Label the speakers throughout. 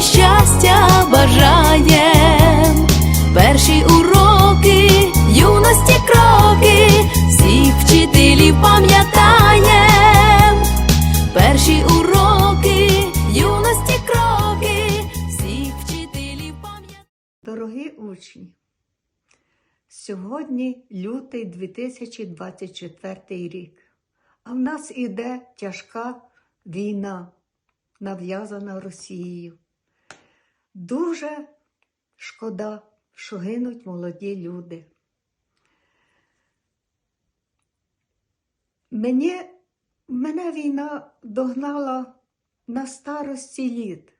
Speaker 1: Щастя бажаєм. Перші уроки, юності кроки, всіх вчителів пам'ятаєм. Перші уроки, юності кроки, всіх вчителів пам'ятаєм.
Speaker 2: Дорогі учні, сьогодні лютий 2024 рік, а в нас іде тяжка війна, нав'язана Росією. Дуже шкода, що гинуть молоді люди. Мені, мене війна догнала на старості літ.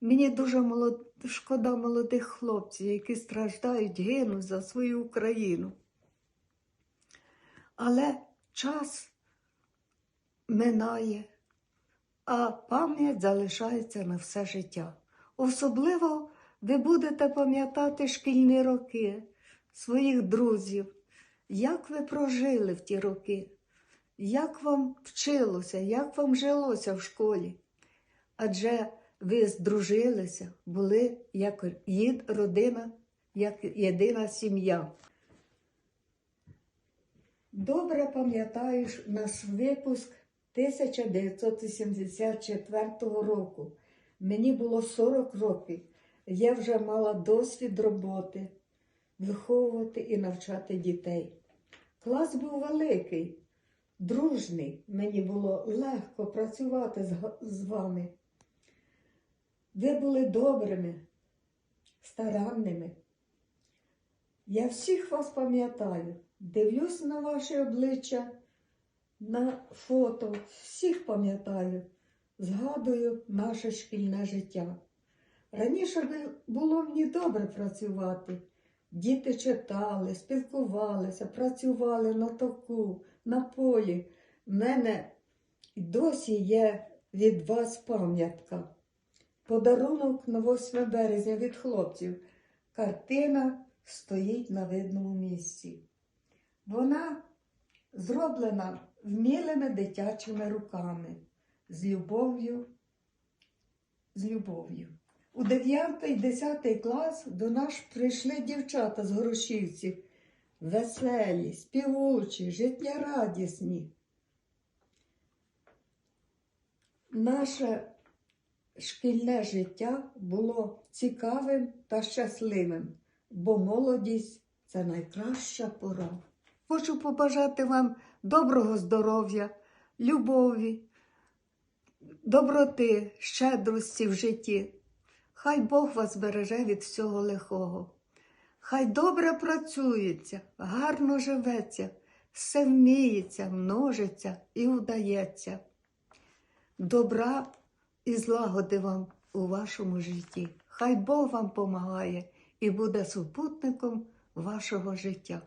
Speaker 2: Мені дуже молод... шкода молодих хлопців, які страждають, гинуть за свою Україну. Але час минає, а пам'ять залишається на все життя. Особливо ви будете пам'ятати шкільні роки своїх друзів, як ви прожили в ті роки, як вам вчилося, як вам жилося в школі. Адже ви здружилися, були як родина, як єдина сім'я. Добре пам'ятаєш наш випуск 1974 року. Мені було 40 років. Я вже мала досвід роботи, виховувати і навчати дітей. Клас був великий, дружний. Мені було легко працювати з вами. Ви були добрими, старанними. Я всіх вас пам'ятаю, дивлюсь на ваші обличчя, на фото, всіх пам'ятаю, згадую наше шкільне життя. Раніше було мені добре працювати. Діти читали, спілкувалися, працювали на току, на полі. В мене досі є від вас пам'ятка. Подарунок на 8 березня від хлопців. Картина стоїть на видному місці. Вона зроблена вмілими дитячими руками, з любов'ю, з любов'ю. У 9 і 10 клас до нас прийшли дівчата з Горошівців. Веселі, співучі, життєрадісні. Наше шкільне життя було цікавим та щасливим, бо молодість це найкраща пора. Хочу побажати вам доброго здоров'я, любові, доброти, щедрості в житті. Хай Бог вас береже від всього лихого. Хай добре працюється, гарно живеться, все вміється, множиться і удається. Добра і злагоди вам у вашому житті. Хай Бог вам помагає і буде супутником вашого життя.